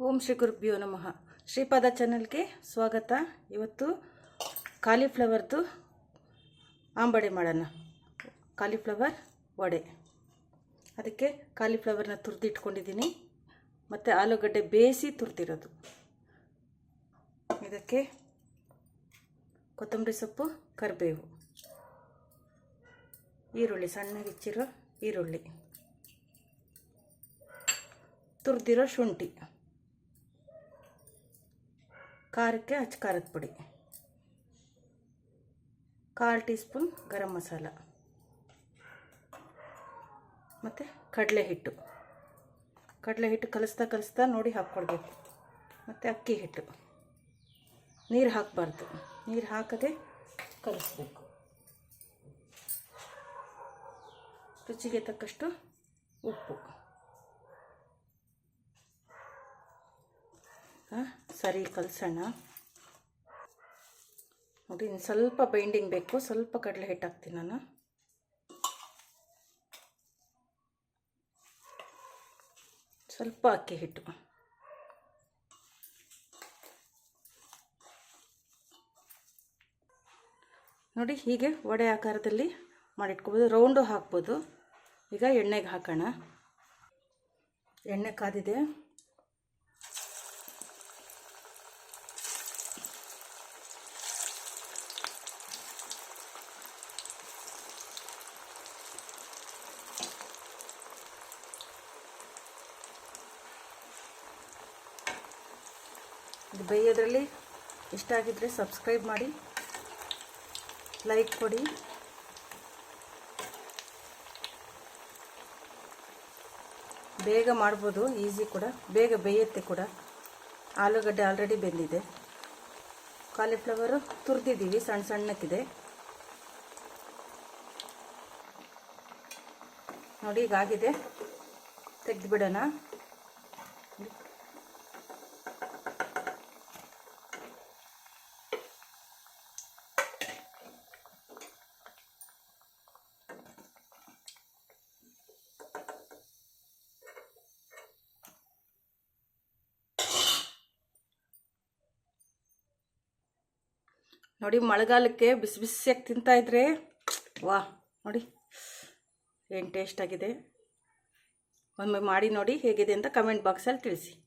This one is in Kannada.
ಓಂ ಶ್ರೀ ಗುರುಭ್ಯೋ ನಮಃ. ಶ್ರೀಪಾದ ಚಾನಲ್ಗೆ ಸ್ವಾಗತ. ಇವತ್ತು ಕಾಲಿಫ್ಲವರ್ದು ಆಂಬಡೆ ಮಾಡೋಣ. ಕಾಲಿಫ್ಲವರ್ ವಡೆ. ಅದಕ್ಕೆ ಕಾಲಿಫ್ಲವರ್ನ ತುರಿದಿಟ್ಕೊಂಡಿದ್ದೀನಿ. ಮತ್ತು ಆಲೂಗಡ್ಡೆ ಬೇಯಿಸಿ ತುರಿದಿರೋದು. ಇದಕ್ಕೆ ಕೊತ್ತಂಬರಿ ಸೊಪ್ಪು, ಕರಿಬೇವು. ಈರುಳ್ಳಿ, ಸಣ್ಣಗೆ ಹೆಚ್ಚಿರೋ ಈರುಳ್ಳಿ. ತುರಿದಿರೋ ಶುಂಠಿ. ಖಾರಕ್ಕೆ ಅಚ್ಚ ಖಾರದ ಪುಡಿ. ಕಾಲು ಟೀ ಸ್ಪೂನ್ ಗರಂ ಮಸಾಲ. ಮತ್ತು ಕಡಲೆ ಹಿಟ್ಟು. ಕಡಲೆ ಹಿಟ್ಟು ಕಲಿಸ್ತಾ ಕಲಿಸ್ತಾ ನೋಡಿ ಹಾಕ್ಕೊಳ್ಬೇಕು ಮತ್ತು ಅಕ್ಕಿ ಹಿಟ್ಟು. ನೀರು ಹಾಕಬಾರ್ದು. ನೀರು ಹಾಕದೆ ಕಲಿಸ್ಬೇಕು. ರುಚಿಗೆ ತಕ್ಕಷ್ಟು ಉಪ್ಪು. ಹಾಂ ಸರಿ ಕಲಸೋಣ. ನೋಡಿ, ಇನ್ನು ಸ್ವಲ್ಪ ಬೈಂಡಿಂಗ್ ಬೇಕು. ಸ್ವಲ್ಪ ಕಡಲೆ ಹಿಟ್ಟು ಹಾಕ್ತೀನಿ ನಾನು. ಸ್ವಲ್ಪ ಅಕ್ಕಿ ಹಿಟ್ಟು. ನೋಡಿ, ಹೀಗೆ ವಡೆ ಆಕಾರದಲ್ಲಿ ಮಾಡಿಟ್ಕೋಬೋದು. ರೌಂಡು ಹಾಕ್ಬೋದು. ಈಗ ಎಣ್ಣೆಗೆ ಹಾಕೋಣ. ಎಣ್ಣೆ ಕಾದಿದೆ. ಇದು ಬೇಯೋದ್ರಲ್ಲಿ ಇಷ್ಟ ಆಗಿದ್ದರೆ ಸಬ್ಸ್ಕ್ರೈಬ್ ಮಾಡಿ, ಲೈಕ್ ಕೊಡಿ. ಬೇಗ ಮಾಡ್ಬೋದು, ಈಸಿ ಕೂಡ. ಬೇಗ ಬೇಯುತ್ತೆ ಕೂಡ. ಆಲೂಗಡ್ಡೆ ಆಲ್ರೆಡಿ ಬೆಂದಿದೆ. ಕಾಲಿಫ್ಲವರು ತುರಿದಿದ್ದೀವಿ ಸಣ್ಣ ಸಣ್ಣಕ್ಕಿದೆ. ನೋಡಿ ಈಗಾಗಿದೆ ತೆಗೆದುಬಿಡೋಣ. ನೋಡಿ, ಮಳೆಗಾಲಕ್ಕೆ ಬಿಸಿ ಬಿಸಿಯಾಗಿ ತಿಂತಾ ಇದ್ರೆ, ವಾ, ನೋಡಿ, ಏನು ಟೇಸ್ಟ್ ಆಗಿದೆ. ಒಮ್ಮೆ ಮಾಡಿ ನೋಡಿ ಹೇಗಿದೆ ಅಂತ ಕಮೆಂಟ್ ಬಾಕ್ಸಲ್ಲಿ ತಿಳಿಸಿ.